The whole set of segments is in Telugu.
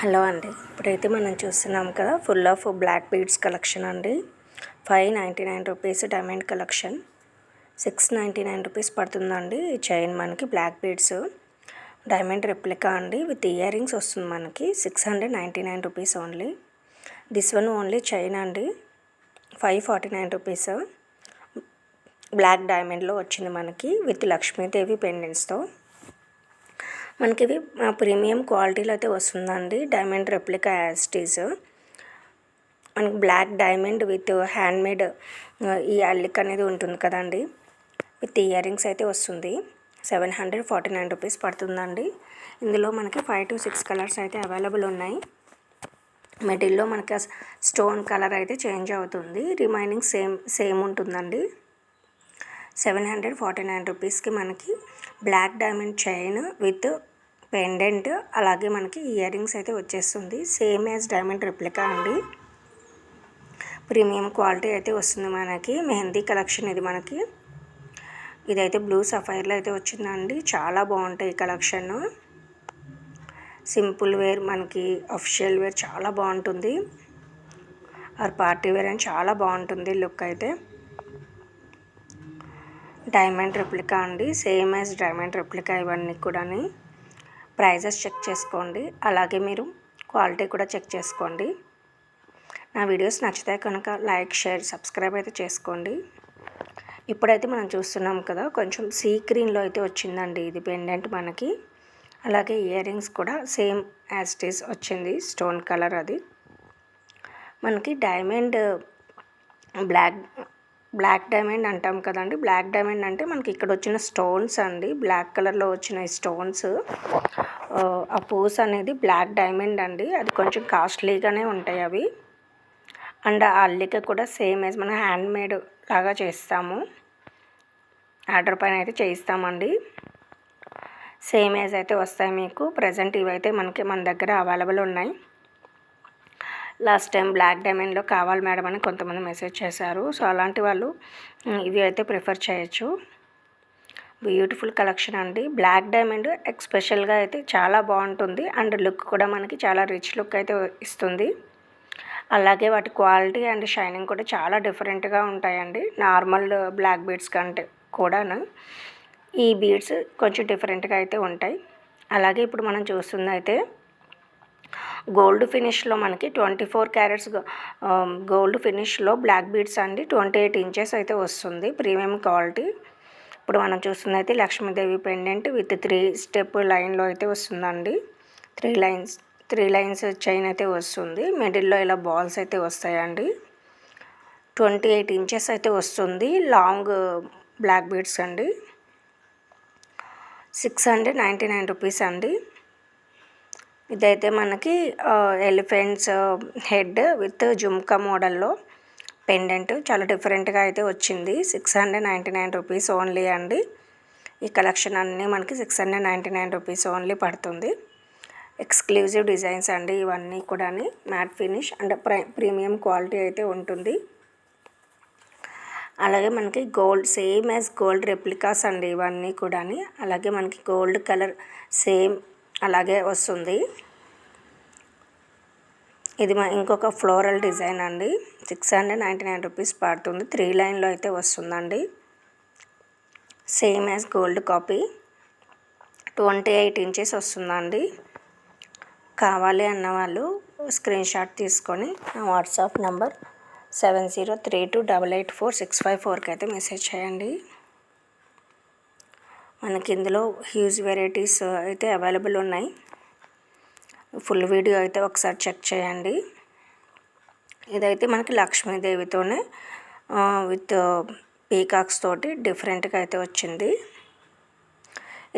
హలో అండి. ఇప్పుడైతే మనం చూస్తున్నాం కదా full of black beads collection అండి. Five ninety nine rupees diamond collection six ninety nine rupees పడుతుందండి ఈ చైన్ మనకి బ్లాక్ బీడ్స్ డైమండ్ రెప్లికా అండి విత్ ఇయర్ రింగ్స్ వస్తుంది మనకి six hundred ninety nine rupees only this one only chain అండి five forty nine rupees black డైమండ్లో వచ్చింది మనకి విత్ లక్ష్మీదేవి పెండెంట్స్తో మనకి ఇది ప్రీమియం క్వాలిటీలో అయితే వస్తుందండి డైమండ్ రెప్లికా యాస్టీస్ మనకి బ్లాక్ డైమండ్ విత్ హ్యాండ్మేడ్ ఈ అల్లిక్ అనేది ఉంటుంది కదండి. విత్ ఇయర్ రింగ్స్ అయితే వస్తుంది. Seven hundred forty nine rupees పడుతుందండి. ఇందులో మనకి ఫైవ్ టు సిక్స్ కలర్స్ అయితే అవైలబుల్ ఉన్నాయి. మిడిల్లో మనకి స్టోన్ కలర్ అయితే చేంజ్ అవుతుంది. రిమైనింగ్ సేమ్ సేమ్ ఉంటుందండి. సెవెన్ హండ్రెడ్ ఫార్టీ నైన్ రూపీస్కి మనకి black diamond chain with pendant అలాగే మనకి ఇయర్ రింగ్స్ అయితే వచ్చేస్తుంది. సేమ్ యాజ్ డైమండ్ రిప్లికా అండి. ప్రీమియం క్వాలిటీ అయితే వస్తుంది మనకి. మెహందీ కలెక్షన్ ఇది మనకి. ఇదైతే బ్లూ సఫైర్లో అయితే వచ్చిందండి. చాలా బాగుంటాయి ఈ కలెక్షన్. సింపుల్ వేర్ మనకి అఫిషియల్ వేర్ చాలా బాగుంటుంది. ఆర్ పార్టీ వేర్ అని చాలా బాగుంటుంది లుక్ అయితే. డైమండ్ రెప్లికా అండి. సేమ్ యాజ్ డైమండ్ రెప్లికా ఇవన్నీ కూడా ప్రైజెస్ చెక్ చేసుకోండి. అలాగే మీరు క్వాలిటీ కూడా చెక్ చేసుకోండి. నా వీడియోస్ నచ్చితే కనుక లైక్ షేర్ సబ్స్క్రైబ్ అయితే చేసుకోండి. ఇప్పుడైతే మనం చూస్తున్నాం కదా కొంచెం సీ గ్రీన్లో అయితే వచ్చిందండి. ఇది పెండెంట్ మనకి. అలాగే ఇయర్ రింగ్స్ కూడా సేమ్ యాజ్ వచ్చింది స్టోన్ కలర్ అది. మనకి డైమండ్ బ్లాక్ బ్లాక్ డైమండ్ అంటాం కదండి. బ్లాక్ డైమండ్ అంటే మనకి ఇక్కడ వచ్చిన స్టోన్స్ అండి. బ్లాక్ కలర్లో వచ్చిన స్టోన్స్. ఆ పూస్ అనేది బ్లాక్ డైమండ్ అండి. అది కొంచెం కాస్ట్లీగానే ఉంటాయి అవి. అండ్ ఆ అల్లిక కూడా సేమ్ యాజ్ మనం హ్యాండ్ మేడ్ లాగా చేస్తాము. ఆర్డర్ పైన అయితే చేయిస్తామండి. సేమ్ ఏజ్ అయితే వస్తాయి మీకు. ప్రజెంట్ ఇవైతే మనకి మన దగ్గర అవైలబుల్ ఉన్నాయి. లాస్ట్ టైం బ్లాక్ డైమండ్లో కావాలి మేడం అని కొంతమంది మెసేజ్ చేశారు. సో అలాంటి వాళ్ళు ఇవి అయితే ప్రిఫర్ చేయొచ్చు. బ్యూటిఫుల్ కలెక్షన్ అండి. బ్లాక్ డైమండ్ ఎక్స్పెషల్గా అయితే చాలా బాగుంటుంది. అండ్ లుక్ కూడా మనకి చాలా రిచ్ లుక్ అయితే ఇస్తుంది. అలాగే వాటి క్వాలిటీ అండ్ షైనింగ్ కూడా చాలా డిఫరెంట్గా ఉంటాయండి. నార్మల్ బ్లాక్ బీడ్స్ కంటే కూడాను. ఈ బీడ్స్ కొంచెం డిఫరెంట్గా అయితే ఉంటాయి. అలాగే ఇప్పుడు మనం చూస్తుంది అయితే గోల్డ్ ఫినిష్లో మనకి ట్వంటీ ఫోర్ క్యారెట్స్ గోల్డ్ ఫినిష్లో బ్లాక్ బీడ్స్ అండి. ట్వంటీ ఎయిట్ ఇంచెస్ అయితే వస్తుంది ప్రీమియం క్వాలిటీ. ఇప్పుడు మనం చూస్తుంది అయితే Lakshmidevi pendant with three step లైన్లో అయితే వస్తుందండి. Three lines three lines chain అయితే వస్తుంది. మిడిల్లో ఇలా బాల్స్ అయితే వస్తాయండి. ట్వంటీ ఎయిట్ ఇంచెస్ అయితే వస్తుంది. లాంగ్ బ్లాక్ బీడ్స్ అండి. Six hundred ninety nine rupees అండి. ఇదైతే మనకి ఎలిఫెంట్స్ హెడ్ విత్ జుమ్కా మోడల్లో పెండెంట్. చాలా డిఫరెంట్గా అయితే వచ్చింది. Six hundred ninety nine rupees only అండి. ఈ కలెక్షన్ అన్నీ మనకి six hundred ninety nine rupees only పడుతుంది. ఎక్స్క్లూజివ్ డిజైన్స్ అండి ఇవన్నీ కూడా మ్యాట్ ఫినిష్ అండ్ ప్రై ప్రీమియం క్వాలిటీ అయితే ఉంటుంది. అలాగే మనకి gold same as gold replicas అండి ఇవన్నీ కూడా అలాగే మనకి గోల్డ్ కలర్ సేమ్ అలాగే వస్తుంది. ఇది మా ఇంకొక ఫ్లోరల్ డిజైన్ అండి. Six hundred ninety nine rupees పడుతుంది. త్రీ లైన్లో అయితే వస్తుందండి. Same as gold copy. Twenty eight inches వస్తుందండి. కావాలి అన్న వాళ్ళు స్క్రీన్ షాట్ తీసుకొని నా WhatsApp number seven zero three two double eight four six five ఫోర్కి అయితే మెసేజ్ చేయండి. మనకి ఇందులో హ్యూజ్ వెరైటీస్ uh, అయితే అవైలబుల్ ఉన్నాయి. ఫుల్ వీడియో అయితే ఒకసారి చెక్ చేయండి. ఇదైతే మనకి లక్ష్మీదేవితోనే uh, విత్ పీకాక్స్ uh, తోటి డిఫరెంట్గా అయితే వచ్చింది.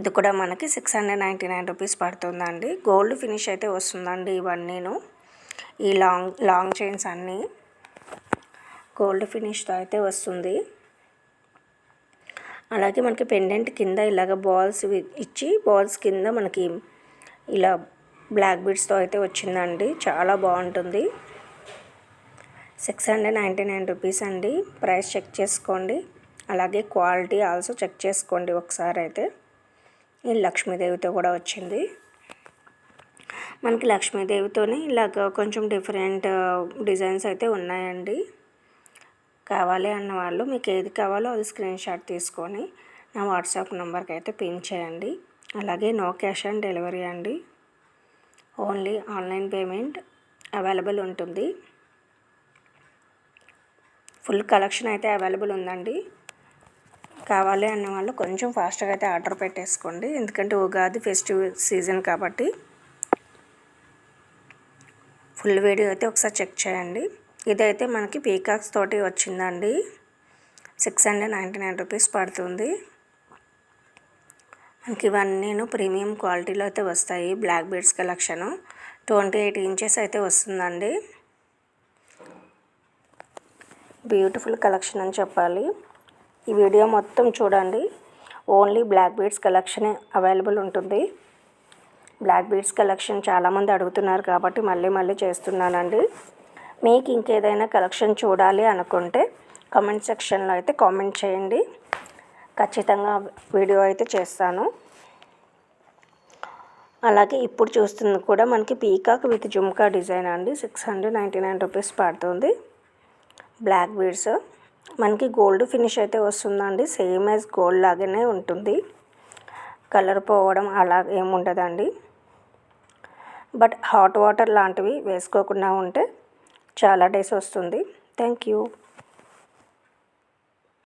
ఇది కూడా మనకి six hundred ninety nine rupees పడుతుందండి. గోల్డ్ ఫినిష్ అయితే వస్తుందండి ఇవన్నీను. ఈ లాంగ్ లాంగ్ చైన్స్ అన్నీ. గోల్డ్ ఫినిష్తో అయితే వస్తుంది. అలాగే మనకి పెండెంట్ కింద ఇలాగ బాల్స్ ఇచ్చి బాల్స్ కింద మనకి ఇలా బ్లాక్ బీడ్స్తో అయితే వచ్చిందండి. చాలా బాగుంటుంది. Six hundred ninety nine rupees అండి. ప్రైస్ చెక్ చేసుకోండి. అలాగే క్వాలిటీ ఆల్సో చెక్ చేసుకోండి ఒకసారి అయితే. ఈ లక్ష్మీదేవితో కూడా వచ్చింది. మనకి లక్ష్మీదేవితోనే ఇలాగ కొంచెం డిఫరెంట్ డిజైన్స్ uh, అయితే ఉన్నాయండి. కావాలి అన్న వాళ్ళు మీకు ఏది కావాలో అది స్క్రీన్ షాట్ తీసుకొని నా వాట్సాప్ నెంబర్కి అయితే పిన్ చేయండి. అలాగే నో క్యాష్ ఆన్ డెలివరీ అండి. ఓన్లీ ఆన్లైన్ పేమెంట్ అవైలబుల్ ఉంటుంది. ఫుల్ కలెక్షన్ అయితే అవైలబుల్ ఉందండి. కావాలి అన్న వాళ్ళు కొంచెం ఫాస్ట్గా అయితే ఆర్డర్ పెట్టేసుకోండి. ఎందుకంటే ఉగాది ఫెస్టివల్ సీజన్ కాబట్టి. ఫుల్ వీడియో అయితే ఒకసారి చెక్ చేయండి. ఇదైతే మనకి పీకాక్స్ తోటి వచ్చిందండి. Six hundred ninety nine rupees పడుతుంది. మనకి ఇవన్నీ ప్రీమియం క్వాలిటీలో అయితే వస్తాయి. Black beads collection. Twenty eight inches అయితే వస్తుందండి. బ్యూటిఫుల్ కలెక్షన్ అని చెప్పాలి. ఈ వీడియో మొత్తం చూడండి. ఓన్లీ బ్లాక్ బీడ్స్ కలెక్షనే అవైలబుల్ ఉంటుంది. బ్లాక్ బీడ్స్ కలెక్షన్ చాలామంది అడుగుతున్నారు కాబట్టి మళ్ళీ మళ్ళీ చేస్తున్నానండి. మీకు ఇంకేదైనా కలెక్షన్ చూడాలి అనుకుంటే కామెంట్ సెక్షన్లో అయితే కామెంట్ చేయండి. ఖచ్చితంగా వీడియో అయితే చేస్తాను. అలాగే ఇప్పుడు చూస్తుంది కూడా మనకి పీకాక్ విత్ జుమ్కా డిజైన్ అండి. Six hundred ninety nine rupees పడుతుంది. Black beads. మనకి గోల్డ్ ఫినిష్ అయితే వస్తుందండి. సేమ్ యాజ్ గోల్డ్ లాగానే ఉంటుంది. కలర్ పోవడం అలా ఏముండదండి. బట్ హాట్ వాటర్ లాంటివి వేసుకోకుండా ఉంటే చాలా డేస్ వస్తుంది. Thank you.